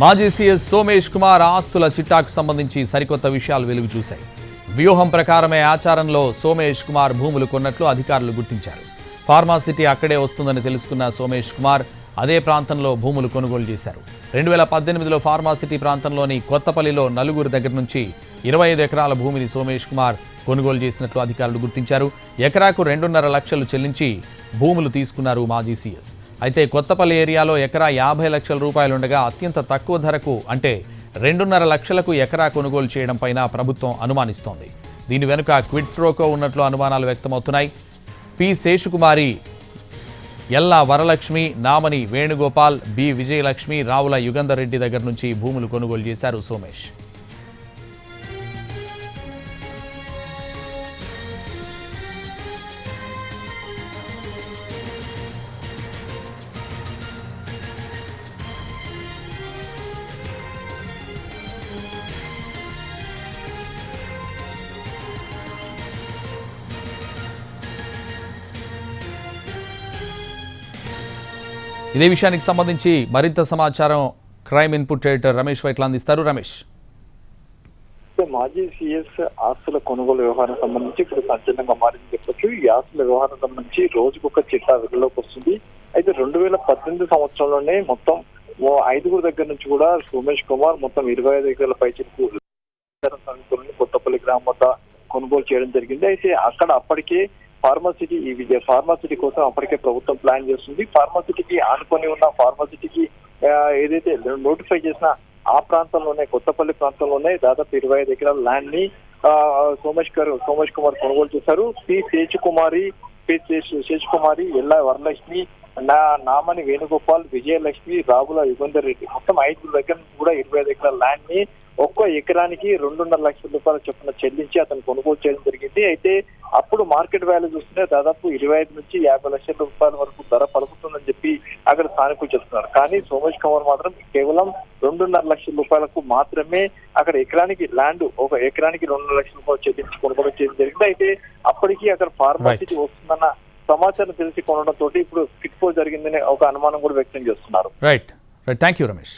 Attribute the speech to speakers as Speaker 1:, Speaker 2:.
Speaker 1: మాజీ సీఎస్ సోమేష్ కుమార్ ఆస్తుల చిట్టాకు సంబంధించి సరికొత్త విషయాలు వెలుగు చూశాయి. వ్యూహం ప్రకారమే ఆచారంలో సోమేష్ కుమార్ భూములు కొన్నట్లు అధికారులు గుర్తించారు. ఫార్మాసిటీ అక్కడే వస్తుందని తెలుసుకున్న సోమేష్ కుమార్ అదే ప్రాంతంలో భూములు కొనుగోలు చేశారు. రెండు వేల పద్దెనిమిదిలో ఫార్మాసిటీ ప్రాంతంలోని కొత్తపల్లిలో నలుగురు దగ్గర నుంచి ఇరవై ఐదు ఎకరాల భూమిని సోమేష్ కుమార్ కొనుగోలు చేసినట్లు అధికారులు గుర్తించారు. ఎకరాకు రెండున్నర లక్షలు చెల్లించి భూములు తీసుకున్నారు మాజీ సీఎస్. అయితే కొత్తపల్లి ఏరియాలో ఎకరా యాభై లక్షల రూపాయలుండగా అత్యంత తక్కువ ధరకు అంటే రెండున్నర లక్షలకు ఎకరా కొనుగోలు చేయడం పైన ప్రభుత్వం అనుమానిస్తోంది. దీని వెనుక క్విడ్ ప్రోకో ఉన్నట్లు అనుమానాలు వ్యక్తమవుతున్నాయి. పి శేషుకుమారి ఎల్లా వరలక్ష్మి నామని వేణుగోపాల్ బి విజయలక్ష్మి రావుల యుగంధర్ రెడ్డి దగ్గర నుంచి భూములు కొనుగోలు చేశారు సోమేష్. ఇదే విషయానికి సంబంధించి మరింత సమాచారం crime input editor Ramesh Vaitla అందిస్తారు. రమేష్.
Speaker 2: మాజీ సీఎస్ ఆస్తుల కొనుగోలు వ్యవహారం సంబంధించి ఇప్పుడు సంచలనంగా మారింది చెప్పొచ్చు. ఈ ఆస్తుల వ్యవహారం సంబంధించి రోజుకొక చిట్టా వెలుగులోకి వస్తుంది. అయితే రెండు వేల పద్దెనిమిది సంవత్సరంలోనే మొత్తం ఓ ఐదుగురు దగ్గర నుంచి కూడా సోమేష్ కుమార్ మొత్తం ఇరవై ఐదు ఎకరాల పైచిలకు కొత్తపల్లి గ్రామం వద్ద కొనుగోలు చేయడం జరిగింది. అయితే అక్కడ అప్పటికే ఫార్మాసిటీ ఈ ఫార్మాసిటీ కోసం అప్పటికే ప్రభుత్వం ప్లాన్ చేస్తుంది. ఫార్మాసిటీకి ఆనుకొని ఉన్న ఫార్మాసిటీకి ఏదైతే నోటిఫై చేసిన ఆ ప్రాంతంలోనే కొత్తపల్లి ప్రాంతంలోనే దాదాపు ఇరవై ఐదు ఎకరాల ల్యాండ్ని ఆ, సోమేష్ గారు సోమేష్ కుమార్ కొనుగోలు చేశారు. పి శేషకుమారి పి శేష్- కుమారి ఎల్లా వరలక్ష్మి నా నామని వేణుగోపాల్ విజయలక్ష్మి రావుల యుగంధర్ రెడ్డి మొత్తం ఐదు దగ్గర కూడా ఇరవై ఐదు ఎకరాల ల్యాండ్ని ఒక్కో ఎకరానికి రెండున్నర లక్షల రూపాయల చొప్పున చెల్లించి అతను కొనుగోలు చేయడం జరిగింది అయితే అప్పుడు మార్కెట్ వాల్యూ చూస్తుంటే దాదాపు ఇరవై ఐదు నుంచి యాభై లక్షల రూపాయల వరకు ధర పలుకుతుందని చెప్పి అక్కడ స్థానికులు చెప్తున్నారు. కానీ సోమేష్ కుమార్ మాత్రం కేవలం రెండున్నర లక్షల రూపాయలకు మాత్రమే అక్కడ ఎకరానికి ల్యాండ్ ఒక ఎకరానికి రెండున్నర లక్షల రూపాయలు చెల్లించి కొనుగోలు చేయడం జరిగింది. అయితే అప్పటికి అక్కడ ఫార్మాసిటీ వస్తుందన్న సమాచారం తెలిసి కొనడంతో ఇప్పుడు ఫిట్ జరిగిందనే ఒక అనుమానం కూడా వ్యక్తం చేస్తున్నారు.
Speaker 1: Right right thank you Ramesh